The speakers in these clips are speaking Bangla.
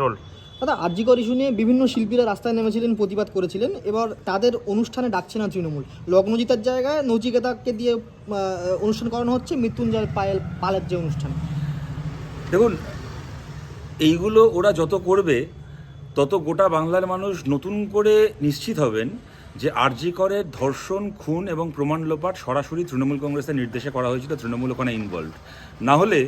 রোল। দাদা আর্যিকর ইস্যু নিয়ে বিভিন্ন শিল্পীরা রাস্তায় নেমেছিলেন প্রতিবাদ করেছিলেন। এবার তাদের অনুষ্ঠানে ডাকছে না তৃণমূল। লগ্নজিতার জায়গায় নচিকেতাকে দিয়ে অনুষ্ঠান করানো হচ্ছে মৃত্যুঞ্জয় পায়েল পালের যে অনুষ্ঠান। দেখুন এইগুলো ওরা যত করবে তত গোটা বাংলার মানুষ নতুন করে নিশ্চিত হবেন যে আরজি করের ধর্ষণ, খুন এবং প্রমাণ লোপাট সরাসরি তৃণমূল কংগ্রেসের নির্দেশে করা হয়েছিল তৃণমূল ওখানে ইনভলভ না হলে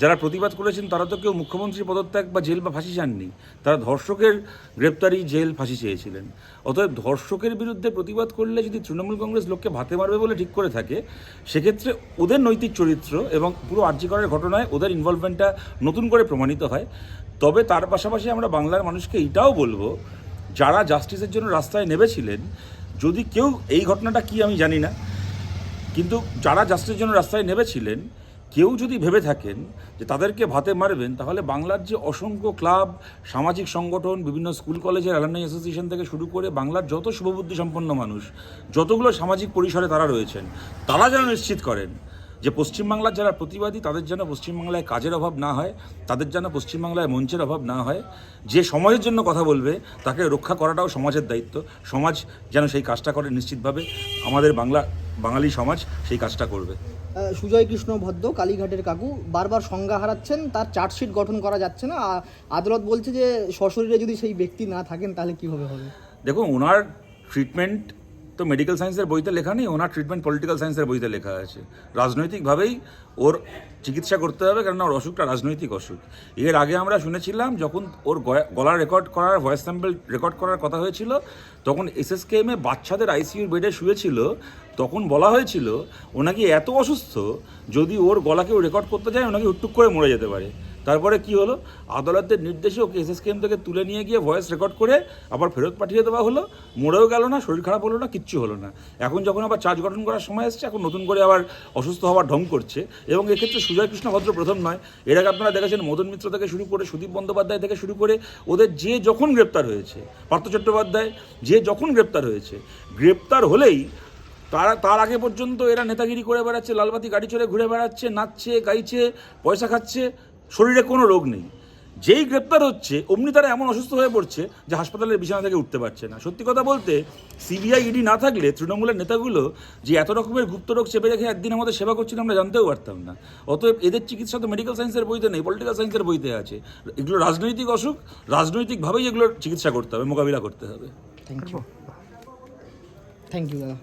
যারা প্রতিবাদ করেছেন তারা তো কেউ মুখ্যমন্ত্রী পদত্যাগ বা জেল বা ফাঁসি চাননি। তারা ধর্ষকের গ্রেপ্তারি জেল ফাঁসি চেয়েছিলেন। অতএব ধর্ষকের বিরুদ্ধে প্রতিবাদ করলে যদি তৃণমূল কংগ্রেস লোককে ভাতে মারবে বলে ঠিক করে থাকে, সেক্ষেত্রে ওদের নৈতিক চরিত্র এবং পুরো আর্যিকরের ঘটনায় ওদের ইনভলভমেন্টটা নতুন করে প্রমাণিত হয়। তবে তার পাশাপাশি আমরা বাংলার মানুষকে এটাও বলব যারা জাস্টিসের জন্য রাস্তায় নেমেছিলেন, যদি কেউ এই ঘটনাটা কি আমি জানি না, কিন্তু যারা জাস্টিসের জন্য রাস্তায় নেমেছিলেন, কেউ যদি ভেবে থাকেন যে তাদেরকে ভাতে মারবেন, তাহলে বাংলার যে অসংখ্য ক্লাব, সামাজিক সংগঠন, বিভিন্ন স্কুল, কলেজের অ্যালামনাই অ্যাসোসিয়েশন থেকে শুরু করে বাংলার যত শুভবুদ্ধি সম্পন্ন মানুষ, যতগুলো সামাজিক পরিসরে তারা রয়েছেন, তারা যেন নিশ্চিত করেন যে পশ্চিমবাংলার যারা প্রতিবাদী তাদের যেন পশ্চিমবাংলায় কাজের অভাব না হয় তাদের যেন পশ্চিমবাংলায় মঞ্চের অভাব না হয়। যে সমাজের জন্য কথা বলবে তাকে রক্ষা করাটাও সমাজের দায়িত্ব। সমাজ যেন সেই কাজটা করে নিশ্চিতভাবে। আমাদের বাংলা বাঙালি সমাজ সেই কাজটা করবে। সুজয় কৃষ্ণ ভদ্র কালীঘাটের কাকু বারবার সংজ্ঞা হারাচ্ছেন তার চার্জশিট গঠন করা যাচ্ছে না। আদালত বলছে যে সশরীরে যদি সেই ব্যক্তি না থাকেন তাহলে কীভাবে হবে? দেখুন ওনার ট্রিটমেন্ট তো মেডিকেল সায়েন্সের বইতে লেখা নেই, ওনার ট্রিটমেন্ট পলিটিক্যাল সায়েন্সের বইতে লেখা আছে। রাজনৈতিকভাবেই ওর চিকিৎসা করতে হবে কারণ ওর অসুখটা রাজনৈতিক অসুখ। এর আগে আমরা শুনেছিলাম, যখন ওর গলা রেকর্ড করার ভয়েস স্যাম্পল রেকর্ড করার কথা হয়েছিল, তখন এসএসকেএমে বাচ্চাদের আইসিইউর বেডে শুয়েছিল, তখন বলা হয়েছিল ওনাকে এত অসুস্থ, যদি ওর গলাকে ও রেকর্ড করতে যায় ওনাকে নাকি হুটটুক করে মরে যেতে পারে। তারপরে কি হলো? আদালতের নির্দেশে ওকে এসএসকেএম থেকে তুলে নিয়ে গিয়ে ভয়েস রেকর্ড করে আবার ফেরত পাঠিয়ে দেওয়া হলো। মরেও গেল না, শরীর খারাপ হলো না, কিচ্ছু হলো না। এখন যখন আবার চার্জ গঠন করার সময় এসছে, এখন নতুন করে আবার অসুস্থ হওয়ার ঢং করছে। এবং এক্ষেত্রে সুজয় কৃষ্ণ ভদ্র প্রথম নয়। এর আগে আপনারা দেখেছেন মদন মিত্র থেকে শুরু করে সুদীপ বন্দ্যোপাধ্যায় থেকে শুরু করে ওদের যে যখন গ্রেপ্তার হয়েছে, পার্থ চট্টোপাধ্যায়, যে যখন গ্রেপ্তার হয়েছে, গ্রেপ্তার হলেই তারা, তার আগে পর্যন্ত এরা নেতাগিরি করে বেড়াচ্ছে, লালবাতি গাড়ি চড়ে ঘুরে বেড়াচ্ছে, নাচছে, গাইছে, পয়সা খাচ্ছে। শরীরে কোনো রোগ নেই। যেই গ্রেপ্তার হচ্ছে, অমনি তারা এমন অসুস্থ হয়ে পড়ছে যে হাসপাতালের বিছানা থেকে উঠতে পারছে না। সত্যি কথা বলতে, সিবিআই, ইডি না থাকলে তৃণমূলের নেতাগুলো যে এত রকমের গুপ্ত রোগ চেপে রেখে একদিন আমাদের সেবা করছিল আমরা জানতেও পারতাম না। অতএব এদের চিকিৎসা তো মেডিকেল সায়েন্সের বইতে নেই পলিটিক্যাল সায়েন্সের বইতে আছে। এগুলো রাজনৈতিক অসুখ, রাজনৈতিকভাবেই এগুলোর চিকিৎসা করতে হবে, মোকাবিলা করতে হবে। থ্যাংক ইউ থ্যাংক ইউ দাদা